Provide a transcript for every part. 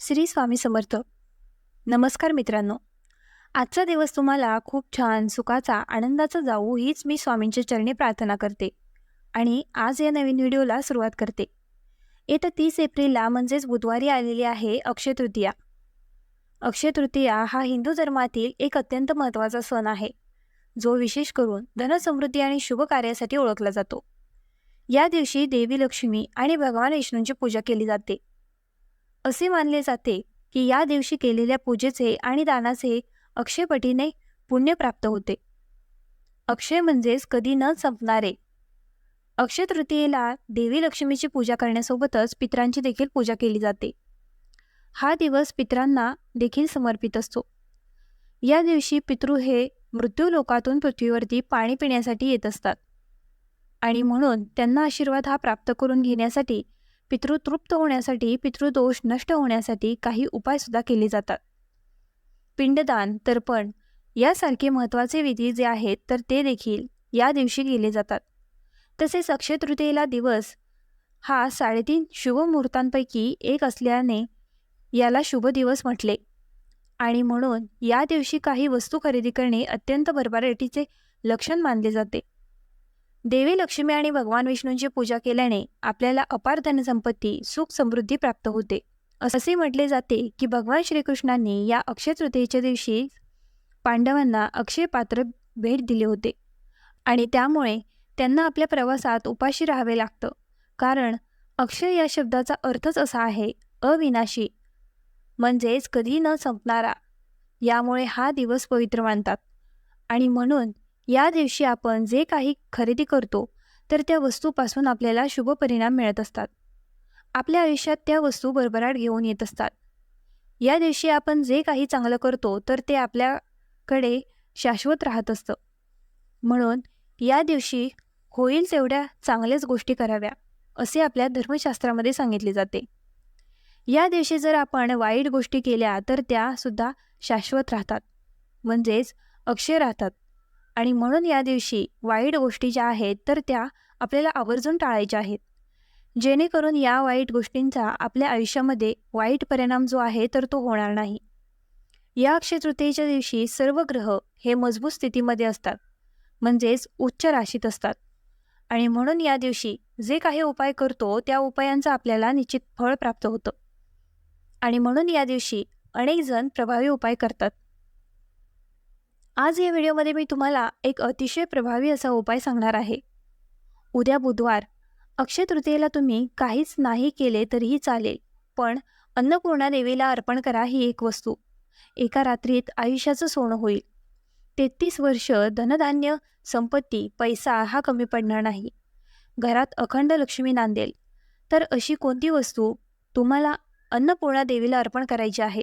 श्री स्वामी समर्थ. नमस्कार मित्रांनो. आजचा दिवस तुम्हाला खूप छान सुखाचा आनंदाचा जाऊ हीच मी स्वामींच्या चरणी प्रार्थना करते आणि आज या नवीन व्हिडिओला सुरुवात करते. येत्या तीस एप्रिलला म्हणजेच बुधवारी आलेली आहे अक्षय तृतीया. अक्षय तृतीया हा हिंदू धर्मातील एक अत्यंत महत्त्वाचा सण आहे जो विशेष करून धनसमृद्धी आणि शुभ कार्यासाठी ओळखला जातो. या दिवशी देवी लक्ष्मी आणि भगवान विष्णूंची पूजा केली जाते. असे मानले जाते की या दिवशी केलेल्या पूजेचे आणि दानाचे अक्षयपटीने पुण्य प्राप्त होते. अक्षय म्हणजेच कधी न संपणारे. अक्षय तृतीयेला देवी लक्ष्मीची पूजा करण्यासोबतच पित्रांची देखील पूजा केली जाते. हा दिवस पित्रांना देखील समर्पित असतो. या दिवशी पितृ हे मृत्यू लोकातून पृथ्वीवरती पाणी पिण्यासाठी येत असतात. आणि म्हणून त्यांना आशीर्वाद हा प्राप्त करून घेण्यासाठी पितृ तृप्त होण्यासाठी पितृदोष नष्ट होण्यासाठी काही उपायसुद्धा केले जातात. पिंडदान तर्पण यासारखे महत्त्वाचे विधी जे आहेत तर ते देखील या दिवशी केले जातात. तसेच अक्षय तृतीयेला दिवस हा साडेतीन शुभ मुहूर्तांपैकी एक असल्याने याला शुभ दिवस म्हटले. आणि म्हणून या दिवशी काही वस्तू खरेदी करणे अत्यंत भरभराटीचे लक्षण मानले जाते. देवी लक्ष्मी आणि भगवान विष्णूंची पूजा केल्याने आपल्याला अपार धनसंपत्ती सुख समृद्धी प्राप्त होते. असे म्हटले जाते की भगवान श्रीकृष्णांनी या अक्षय तृतीयेच्या दिवशी पांडवांना अक्षय पात्र भेट दिले होते. आणि त्यामुळे त्यांना आपल्या प्रवासात उपाशी राहावे लागतं. कारण अक्षय या शब्दाचा अर्थच असा आहे अविनाशी म्हणजेच कधी न संपणारा. यामुळे हा दिवस पवित्र मानतात. आणि म्हणून या दिवशी आपण जे काही खरेदी करतो तर त्या वस्तूपासून आपल्याला शुभ परिणाम मिळत असतात. आपल्या आयुष्यात त्या वस्तू भरभराट घेऊन येत असतात. या दिवशी आपण जे काही चांगलं करतो तर ते आपल्याकडे शाश्वत राहत असतं. म्हणून या दिवशी होईल तेवढ्या चांगल्याच गोष्टी कराव्या असे आपल्या धर्मशास्त्रामध्ये सांगितले जाते. या दिवशी जर आपण वाईट गोष्टी केल्या तर त्यासुद्धा शाश्वत राहतात. म्हणजेच अक्षय राहतात. आणि म्हणून या दिवशी वाईट गोष्टी ज्या आहेत तर त्या आपल्याला आवर्जून टाळायच्या आहेत. जेणेकरून या वाईट गोष्टींचा आपल्या आयुष्यामध्ये वाईट परिणाम जो आहे तर तो होणार नाही. या अक्षय तृतीयेच्या दिवशी सर्व ग्रह हे मजबूत स्थितीमध्ये असतात म्हणजेच उच्च राशीत असतात. आणि म्हणून या दिवशी जे काही उपाय करतो त्या उपायांचं आपल्याला निश्चित फळ प्राप्त होतं. आणि म्हणून या दिवशी अनेक जण प्रभावी उपाय करतात. आज या व्हिडिओमध्ये मी तुम्हाला एक अतिशय प्रभावी असा उपाय सांगणार आहे. उद्या बुधवार. अक्षय तृतीयेला तुम्ही काहीच नाही केले तरीही चालेल पण अन्नपूर्णा देवीला अर्पण करा ही एक वस्तू. एका रात्रीत आयुष्याचं सोनं होईल. तेहतीस वर्ष धनधान्य संपत्ती पैसा हा कमी पडणार नाही. घरात अखंड लक्ष्मी नांदेल. तर अशी कोणती वस्तू तुम्हाला अन्नपूर्णा देवीला अर्पण करायची आहे?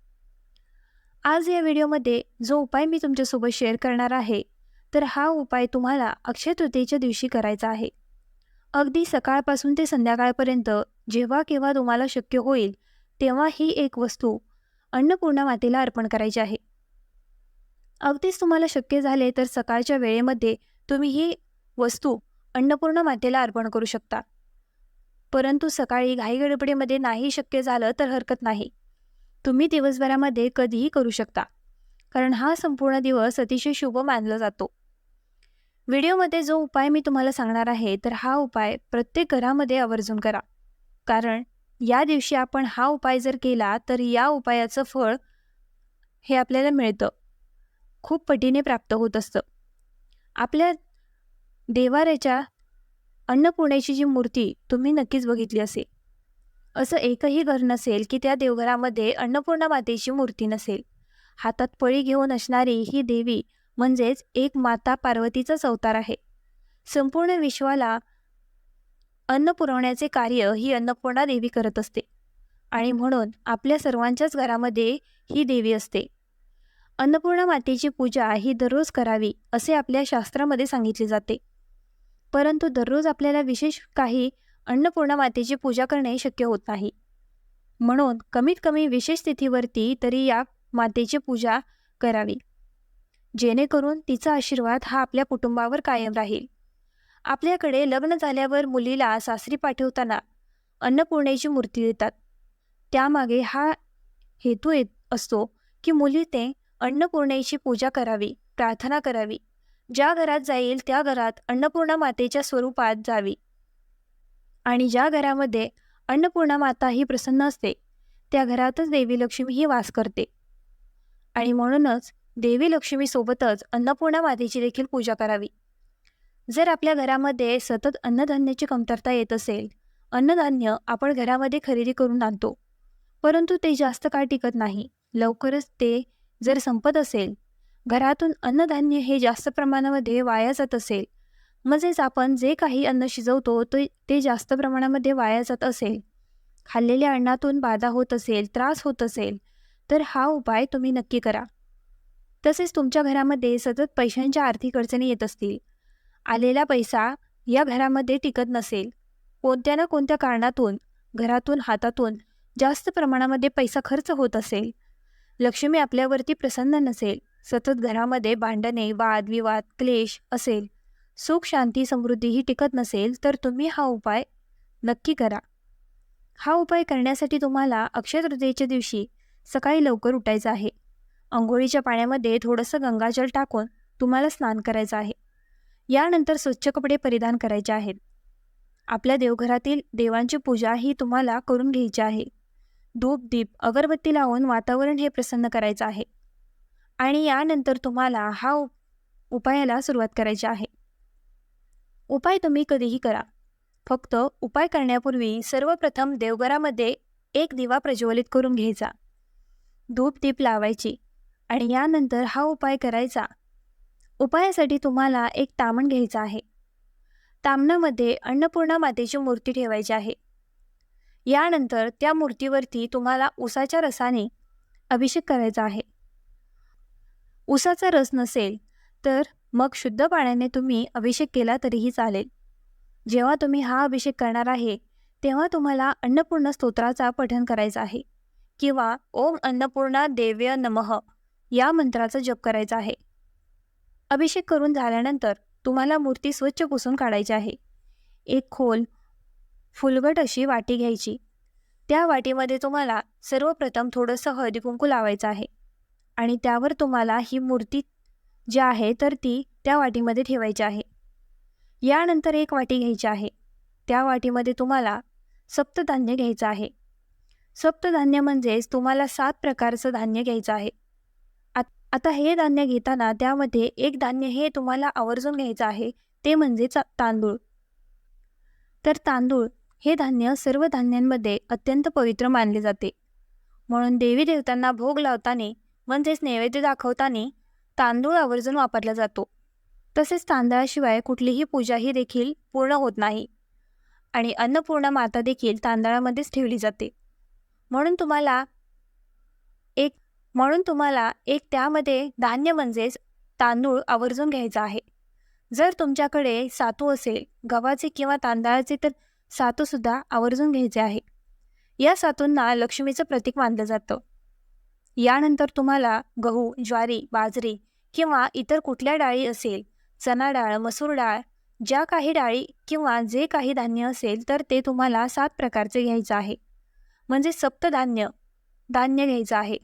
आज या व्हिडिओमध्ये जो उपाय मी तुमच्यासोबत शेअर करणार आहे तर हा उपाय तुम्हाला अक्षय तृतीयेच्या दिवशी करायचा आहे. अगदी सकाळपासून ते संध्याकाळपर्यंत जेव्हा केव्हा तुम्हाला शक्य होईल तेव्हा ही एक वस्तू अन्नपूर्णा मातेला अर्पण करायची आहे. अगदीच तुम्हाला शक्य झाले तर सकाळच्या वेळेमध्ये तुम्ही ही वस्तू अन्नपूर्णा मातेला अर्पण करू शकता. परंतु सकाळी घाईगडबडीमध्ये नाही शक्य झालं तर हरकत नाही. तुम्ही दिवसभरामध्ये कधीही करू शकता कारण हा संपूर्ण दिवस अतिशय शुभ मानला जातो. व्हिडिओमध्ये जो उपाय मी तुम्हाला सांगणार आहे तर हा उपाय प्रत्येक घरामध्ये आवर्जून करा. कारण या दिवशी आपण हा उपाय जर केला तर या उपायाचं फळ हे आपल्याला मिळतं. खूप पटीने प्राप्त होत असतं. आपल्या देवाऱ्याच्या अन्नपूर्णेची जी मूर्ती तुम्ही नक्कीच बघितली असेल. असं एकही घर नसेल की त्या देवघरामध्ये अन्नपूर्णा मातेची मूर्ती नसेल. हातात पळी घेऊन असणारी ही देवी म्हणजेच एक माता पार्वतीचाच अवतार आहे. संपूर्ण विश्वाला अन्न पुरवण्याचे कार्य ही अन्नपूर्णा देवी करत असते आणि म्हणून आपल्या सर्वांच्याच घरामध्ये ही देवी असते. अन्नपूर्णा मातेची पूजा ही दररोज करावी असे आपल्या शास्त्रामध्ये सांगितले जाते. परंतु दररोज आपल्याला विशेष काही अन्नपूर्णा मातेची पूजा करणे शक्य होत नाही. म्हणून कमीत कमी विशेष तिथीवरती तरी या मातेची पूजा करावी. जेणेकरून तिचा आशीर्वाद हा आपल्या कुटुंबावर कायम राहील. आपल्याकडे लग्न झाल्यावर मुलीला सासरी पाठवताना अन्नपूर्णेची मूर्ती देतात. त्यामागे हा हेतू येत असतो की मुली ते अन्नपूर्णेची पूजा करावी प्रार्थना करावी. ज्या घरात जाईल त्या घरात अन्नपूर्णा मातेच्या स्वरूपात जावी. आणि ज्या घरामध्ये अन्नपूर्णा माता ही प्रसन्न असते त्या घरातच देवी लक्ष्मी ही वास करते. आणि म्हणूनच देवी लक्ष्मीसोबतच अन्नपूर्णा मातेची देखील पूजा करावी. जर आपल्या घरामध्ये सतत अन्नधान्याची कमतरता येत असेल अन्नधान्य आपण घरामध्ये खरेदी करून आणतो. परंतु ते जास्त काळ टिकत नाही. लवकरच ते जर संपत असेल घरातून अन्नधान्य हे जास्त प्रमाणामध्ये वाया जात असेल म्हणजेच आपण जे काही अन्न शिजवतो ते ते जास्त प्रमाणामध्ये वाया जात असेल. खाल्लेल्या अन्नातून बाधा होत असेल त्रास होत असेल तर हा उपाय तुम्ही नक्की करा. तसेच तुमच्या घरामध्ये सतत पैशांच्या आर्थिक अडचणी येत असतील. आलेला पैसा या घरामध्ये टिकत नसेल. कोणत्या ना कोणत्या कारणातून घरातून हातातून जास्त प्रमाणामध्ये पैसा खर्च होत असेल. लक्ष्मी आपल्यावरती प्रसन्न नसेल सतत घरामध्ये भांडणे वादविवाद क्लेश असेल. सुख शांती समृद्धी ही टिकत नसेल तर तुम्ही हा उपाय नक्की करा. हा उपाय करण्यासाठी तुम्हाला अक्षय तृतीयेच्या दिवशी सकाळी लवकर उठायचं आहे. अंघोळीच्या पाण्यामध्ये थोडंसं गंगाजल टाकून तुम्हाला स्नान करायचं आहे. यानंतर स्वच्छ कपडे परिधान करायचे आहेत. आपल्या देवघरातील देवांची पूजा ही तुम्हाला करून घ्यायची आहे. धूप दीप अगरबत्ती लावून वातावरण हे प्रसन्न करायचं आहे. आणि यानंतर तुम्हाला हा उपायाला सुरुवात करायची आहे. उपाय तुम्ही कधीही करा. फक्त उपाय करण्यापूर्वी सर्वप्रथम देवघरामध्ये एक दिवा प्रज्वलित करून घ्यायचा. धूप दीप लावायची आणि यानंतर हा उपाय करायचा. उपायासाठी तुम्हाला एक तामण घ्यायचं आहे. तामणामध्ये अन्नपूर्णा मातेची मूर्ती ठेवायची आहे. यानंतर त्या मूर्तीवरती तुम्हाला उसाच्या रसाने अभिषेक करायचा आहे. उसाचा रस नसेल तर मग शुद्ध पाण्याने तुम्ही अभिषेक केला तरीही चालेल. जेव्हा तुम्ही हा अभिषेक करणार आहे तेव्हा तुम्हाला अन्नपूर्ण स्तोत्राचा पठन करायचा आहे किंवा ओम अन्नपूर्णा देव्य नमः या मंत्राचा जप करायचा आहे. अभिषेक करून झाल्यानंतर तुम्हाला मूर्ती स्वच्छ पुसून काढायची आहे. एक खोल फुलगट अशी वाटी घ्यायची. त्या वाटीमध्ये तुम्हाला सर्वप्रथम थोडंसं हळदी कुंकू लावायचं आहे. आणि त्यावर तुम्हाला ही मूर्ती जी आहे तर ती त्या वाटीमध्ये ठेवायची आहे. यानंतर एक वाटी घ्यायची आहे. त्या वाटीमध्ये तुम्हाला सप्तधान्य घ्यायचं आहे. सप्तधान्य म्हणजेच तुम्हाला सात प्रकारचं धान्य घ्यायचं आहे. आता हे धान्य घेताना त्यामध्ये एक धान्य हे तुम्हाला आवर्जून घ्यायचं आहे ते म्हणजे तांदूळ. तर तांदूळ हे धान्य सर्व धान्यांमध्ये अत्यंत पवित्र मानले जाते. म्हणून देवी देवतांना भोग लावताना म्हणजेच नैवेद्य दाखवताना तांदूळ आवर्जून वापरला जातो. तसेच तांदळाशिवाय कुठलीही पूजा ही देखील पूर्ण होत नाही. आणि अन्नपूर्णा माता देखील तांदळामध्येच ठेवली जाते. म्हणून तुम्हाला एक म्हणून तुम्हाला एक त्यामध्ये धान्य म्हणजेच तांदूळ आवर्जून घ्यायचा आहे. जर तुमच्याकडे सातू असेल गव्हाचे किंवा तांदळाचे तर सातूसुद्धा आवर्जून घ्यायचे आहे. या सातूंना लक्ष्मीचं प्रतीक मानलं जातं. यानंतर तुम्हाला गहू ज्वारी बाजरी किंवा इतर कुठल्या डाळी असेल चना डाळ मसूर डाळ ज्या काही डाळी किंवा जे काही धान्य असेल तर ते तुम्हाला सात प्रकारचे घ्यायचं आहे. म्हणजे सप्तधान्य धान्य घ्यायचं आहे.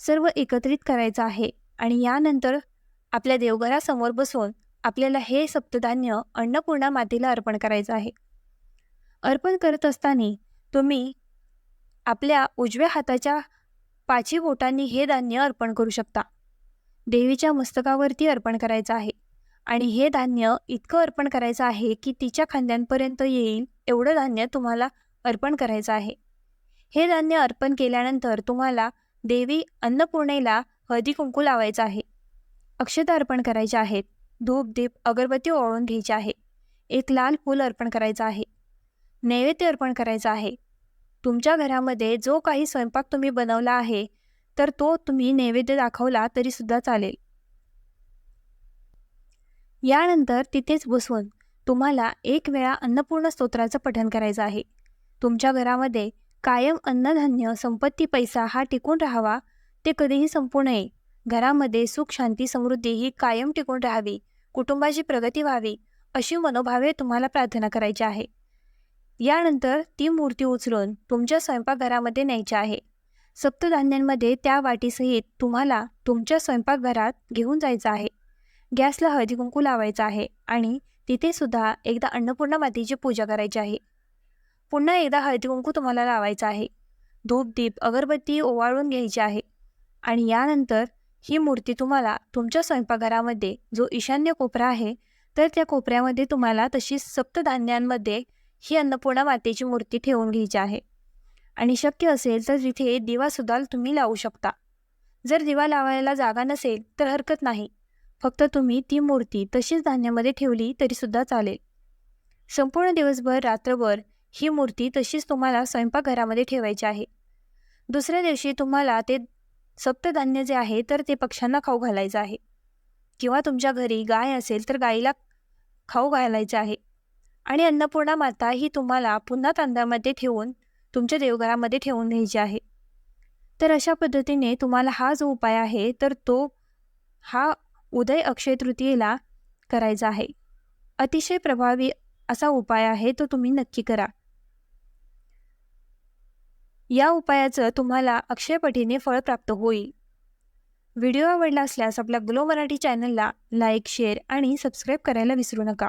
सर्व एकत्रित करायचं आहे आणि यानंतर आपल्या देवघरासमोर बसून आपल्याला हे सप्तधान्य अन्नपूर्णा मातेला अर्पण करायचं आहे. अर्पण करत असताना तुम्ही आपल्या उजव्या हाताच्या पाची बोटांनी हे धान्य अर्पण करू शकता. देवीच्या मस्तकावरती अर्पण करायचं आहे. आणि हे धान्य इतकं अर्पण करायचं आहे की तिच्या खांद्यांपर्यंत येईल एवढं धान्य तुम्हाला अर्पण करायचं आहे. हे धान्य अर्पण केल्यानंतर तुम्हाला देवी अन्नपूर्णेला हळदी कुंकू लावायचं आहे. अक्षता अर्पण करायचे आहेत. धूप दीप अगरबत्ती ओळून घ्यायची आहे. एक लाल फूल अर्पण करायचं आहे. नैवेद्य अर्पण करायचं आहे. तुमच्या घरामध्ये जो काही स्वयंपाक तुम्ही बनवला आहे तर तो तुम्ही नैवेद्य दाखवला तरीसुद्धा चालेल. यानंतर तिथेच बसवून तुम्हाला एक वेळा अन्नपूर्ण स्तोत्राचं पठण करायचं आहे. तुमच्या घरामध्ये कायम अन्नधान्य संपत्ती पैसा हा टिकून राहावा ते कधीही संपू नये घरामध्ये सुख शांती समृद्धी ही कायम टिकून राहावी कुटुंबाची प्रगती व्हावी अशी मनोभावे तुम्हाला प्रार्थना करायची आहे. यानंतर ती मूर्ती उचलून तुमच्या स्वयंपाकघरामध्ये न्यायची आहे. सप्तधान्यांमध्ये त्या वाटीसहित तुम्हाला तुमच्या स्वयंपाकघरात घेऊन जायचं आहे. गॅसला हळदी कुंकू लावायचं आहे आणि तिथे सुद्धा एकदा अन्नपूर्णा मातेची पूजा करायची आहे. पुन्हा एकदा हळदी कुंकू तुम्हाला लावायचा आहे. धूप दीप अगरबत्ती ओवाळून घ्यायची आहे. आणि यानंतर ही मूर्ती तुम्हाला तुमच्या स्वयंपाकघरामध्ये जो ईशान्य कोपरा आहे तर त्या कोपऱ्यामध्ये तुम्हाला तशी सप्तधान्यांमध्ये ही अन्नपूर्णा मातेची मूर्ती ठेवून घ्यायची आहे. आणि शक्य असेल तर तिथे दिवासुद्धा तुम्ही लावू शकता. जर दिवा लावायला जागा नसेल तर हरकत नाही. फक्त तुम्ही ती मूर्ती तशीच धान्यामध्ये ठेवली तरीसुद्धा चालेल. संपूर्ण दिवसभर रात्रभर ही मूर्ती तशीच तुम्हाला स्वयंपाकघरामध्ये ठेवायची आहे. दुसऱ्या दिवशी तुम्हाला ते सप्तधान्य जे आहे तर ते पक्ष्यांना खाऊ घालायचं आहे. किंवा तुमच्या घरी गाय असेल तर गाईला खाऊ घालायचं आहे. आणि अन्नपूर्णा माता ही तुम्हाला पुन्हा तांदळामध्ये ठेवून तुमच्या देवघरामध्ये ठेवून घ्यायची आहे. तर अशा पद्धतीने तुम्हाला हा जो उपाय आहे तर तो हा उदय अक्षय तृतीयेला करायचा आहे. अतिशय प्रभावी असा उपाय आहे तो तुम्ही नक्की करा. या उपायाचं तुम्हाला अक्षयपटीने फळ प्राप्त होईल. व्हिडिओ आवडला असल्यास आपल्या ग्लो मराठी चॅनलला लाईक शेअर आणि सबस्क्राईब करायला विसरू नका.